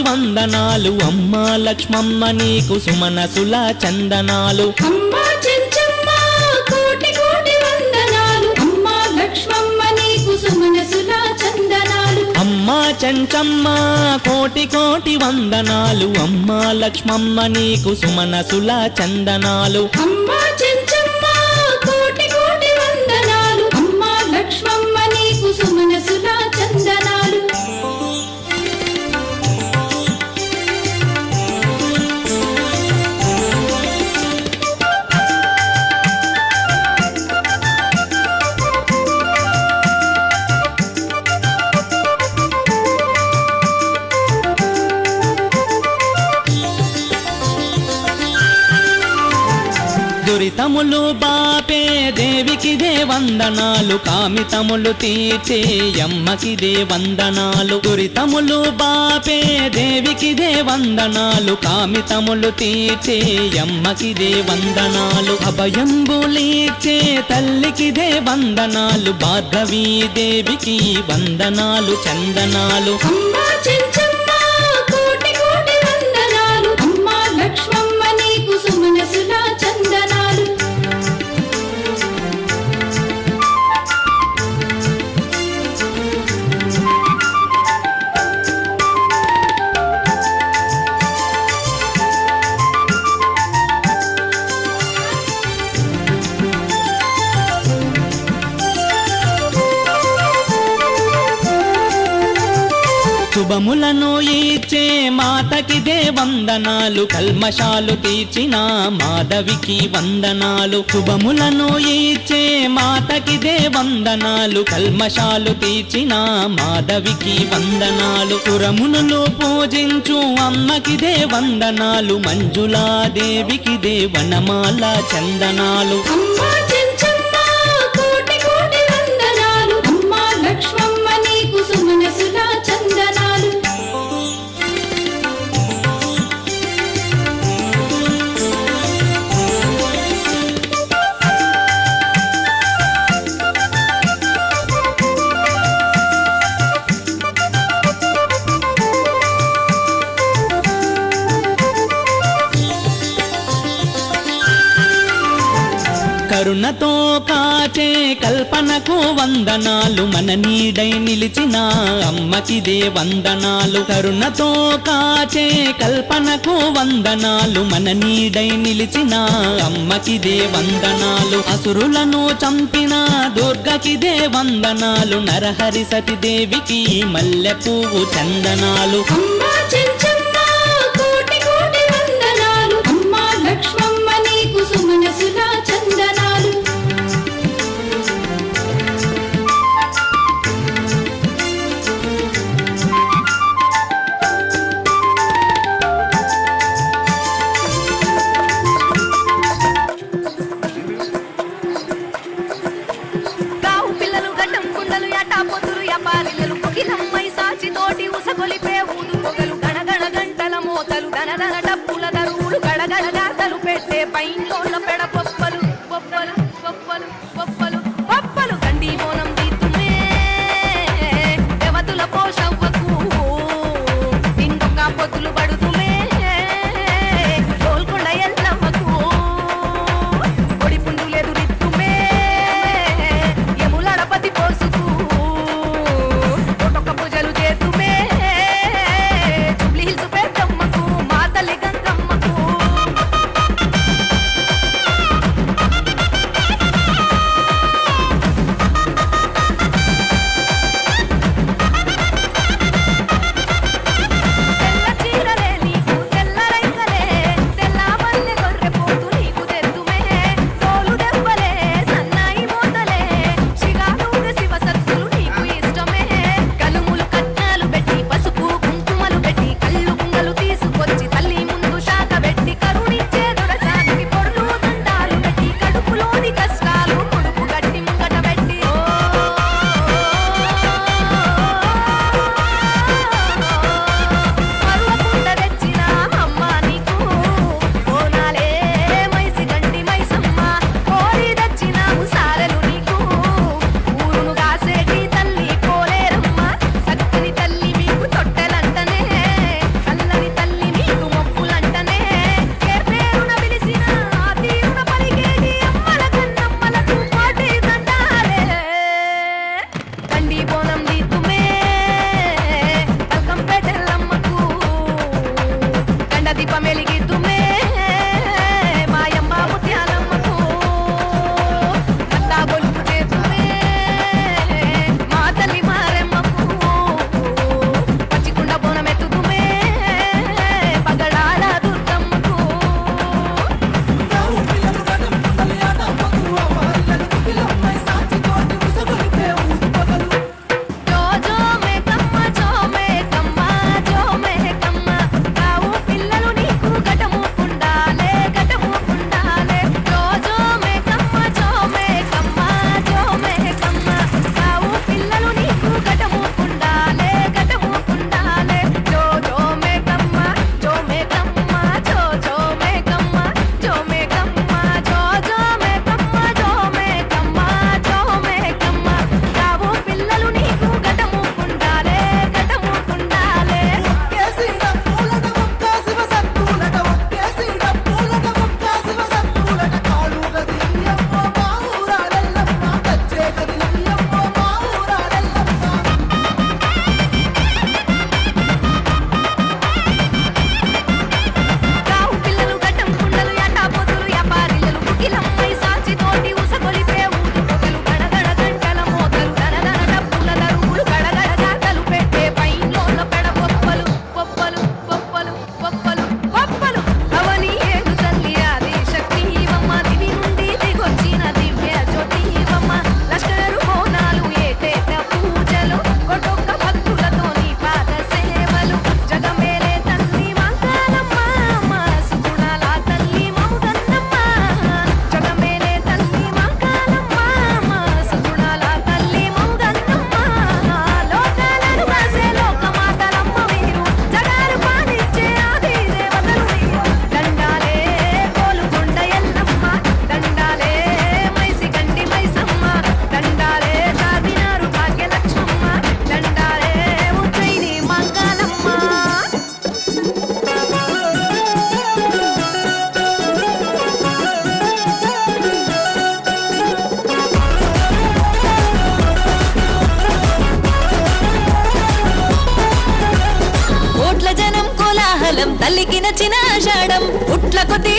వందనాలు. అమ్మ లక్ష్మమ్మ నీకు సుమనసుల చందనాలు. అమ్మా చెంచమ్మ కోటి కోటి వందనాలు. అమ్మా లక్ష్మమ్మ నీకు సుమనసుల చందనాలు. అమ్మ వందనాలు కామితములు తీర్చే అమ్మకిదే వందనాలు. దురితములు బాపే దేవికిదే వందనాలు కామితములు తీర్చే అమ్మకిదే వందనాలు. అభయంబులీచే తల్లికి దే వందనాలు. భార్గవీ దేవికి వందనాలు చందనాలు. మాతకి వందనాలు. కల్మషాలు తీర్చిన మాధవికి వందనాలు. శుభములను ఇచ్చే మాతకిదే వందనాలు. కల్మషాలు తీర్చిన మాధవికి వందనాలు. పురమునులు పూజించు అమ్మకిదే వందనాలు. మంజులాదేవికి దే వనమాల చందనాలు. కరుణతో కాచే కల్పనకు వందనాలు మన నీడై నిలిచిన అమ్మకిదే వందనాలు. కరుణతో కాచే కల్పనకు వందనాలు మన నీడై నిలిచిన అమ్మకిదే వందనాలు. అసురులను చంపిన దుర్గకిదే వందనాలు. నరహరి సతిదేవికి మల్లె పువ్వు చందనాలు. 아버지.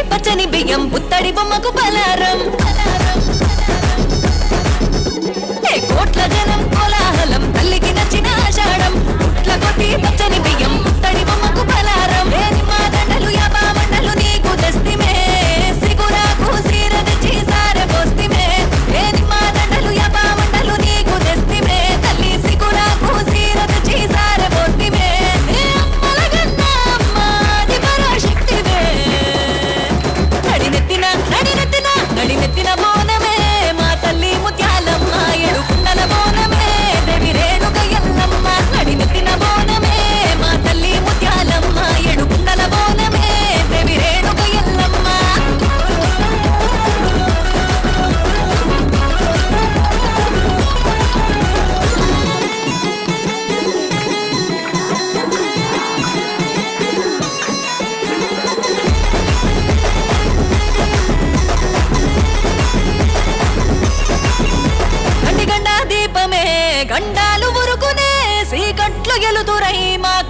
పచ్చని బియ్యం పుత్తడి బొమ్మకు బలారం కోట్ల జనం కోలాహలం తల్లికి నచ్చిన ఆషాఢం. పుట్ల కొట్టి పచ్చని బియ్యం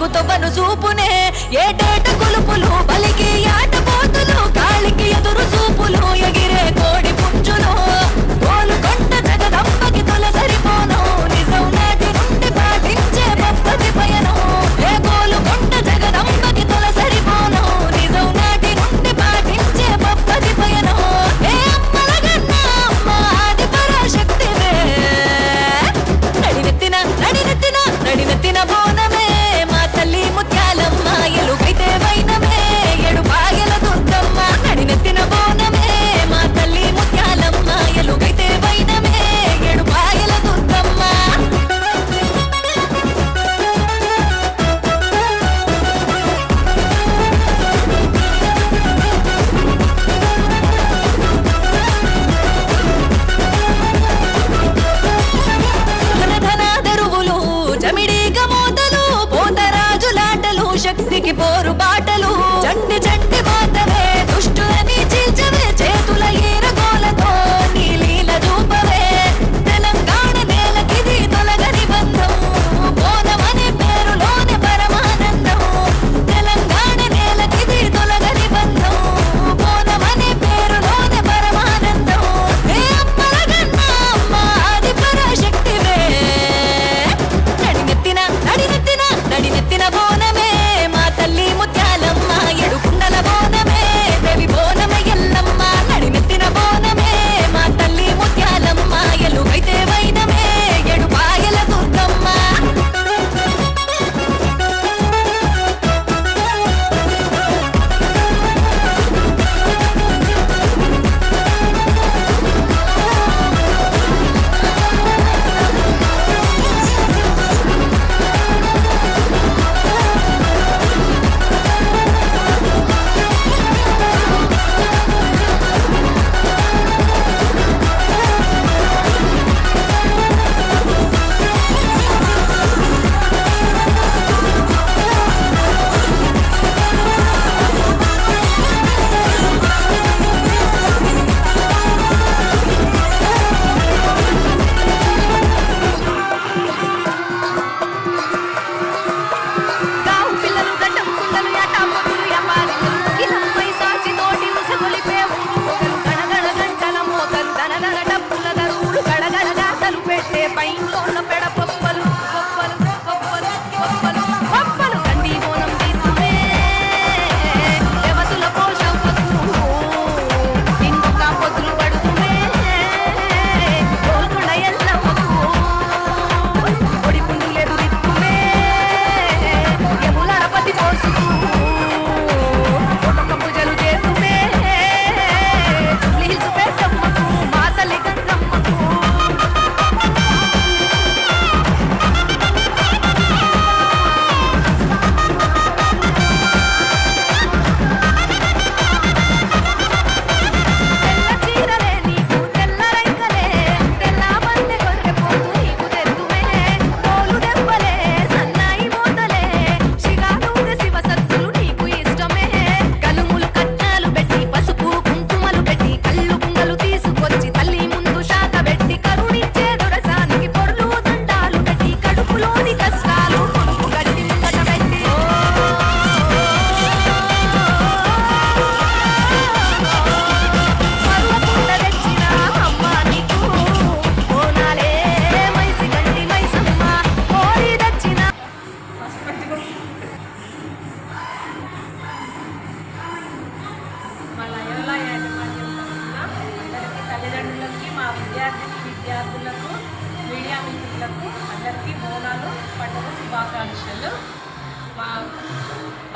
నీకు తవ్వను చూపునే. ఏటేట కులుపులు బలికి ఆట పోతులు గాలికి ఎదురు చూపులు ఎగిరే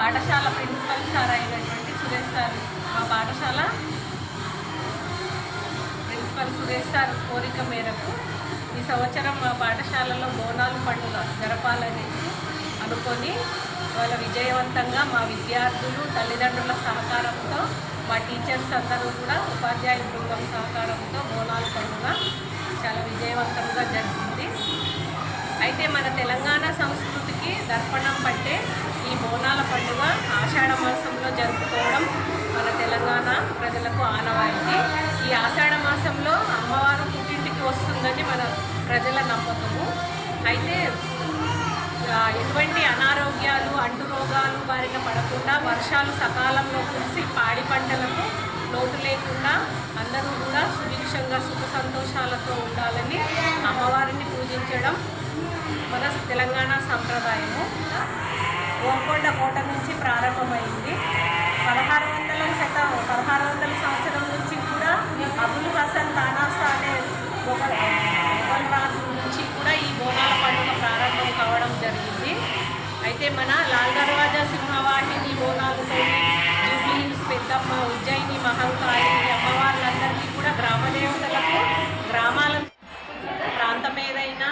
పాఠశాల ప్రిన్సిపల్ సార్ అయినటువంటి సురేష్ సార్ మా పాఠశాల ప్రిన్సిపల్ సురేష్ సార్ కోరిక మేరకు ఈ సంవత్సరం మా పాఠశాలలో బోనాలు పండుగ జరపాలని అనుకొని వాళ్ళ విజయవంతంగా మా విద్యార్థులు తల్లిదండ్రుల సహకారంతో మా టీచర్స్ అందరూ కూడా ఉపాధ్యాయ బృందం సహకారంతో బోనాలు పండుగ చాలా విజయవంతంగా జరిగింది. అయితే మన తెలంగాణ సంస్కృతి సంస్కృతికి దర్పణం పట్టే ఈ బోనాల పండుగ ఆషాఢ మాసంలో జరుపుకోవడం మన తెలంగాణ ప్రజలకు ఆనవాయితీ. ఈ ఆషాఢ మాసంలో అమ్మవారు పుట్టింటికి వస్తుందని మన ప్రజల నమ్మకము. అయితే ఎటువంటి అనారోగ్యాలు అంటు రోగాలు బారిన పడకుండా వర్షాలు సకాలంలో కురిసి పాడి పంటలకు లోటు లేకుండా అందరూ కూడా సుభిక్షంగా సుఖ సంతోషాలతో ఉండాలని అమ్మ పూజించడం మన తెలంగాణ సంప్రదాయము గోల్కొండ కోట నుంచి ప్రారంభమైంది. పదహారు వందల శత పదహారు వందల సంవత్సరం నుంచి కూడా అబుల్ హసన్ తానాసా అనే రాజు నుంచి కూడా ఈ బోనాల పండుగ ప్రారంభం కావడం జరిగింది. అయితే మన లాల్ దర్వాజా సింహవాహిని బోనాలతో జూబ్లీ హిల్స్ పెద్దమ్మ ఉజ్జయిని మహంకాళి అమ్మవార్లందరికీ కూడా గ్రామ దేవతలకు గ్రామాల ప్రాంతం ఏదైనా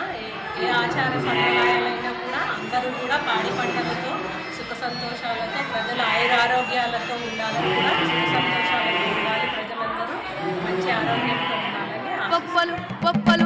ఏ- ఆచార సంప్రదాయాలైనా అందరూ కూడా పాడి పంటలతో సుఖ సంతోషాలతో ప్రజలు ఆయురారోగ్యాలతో ఉండాలని కూడా సుఖ సంతోషాలతో ఉండాలి ప్రజలందరూ. మంచి ఆరోగ్యంతో ఉండాలని పప్పలు పప్పులు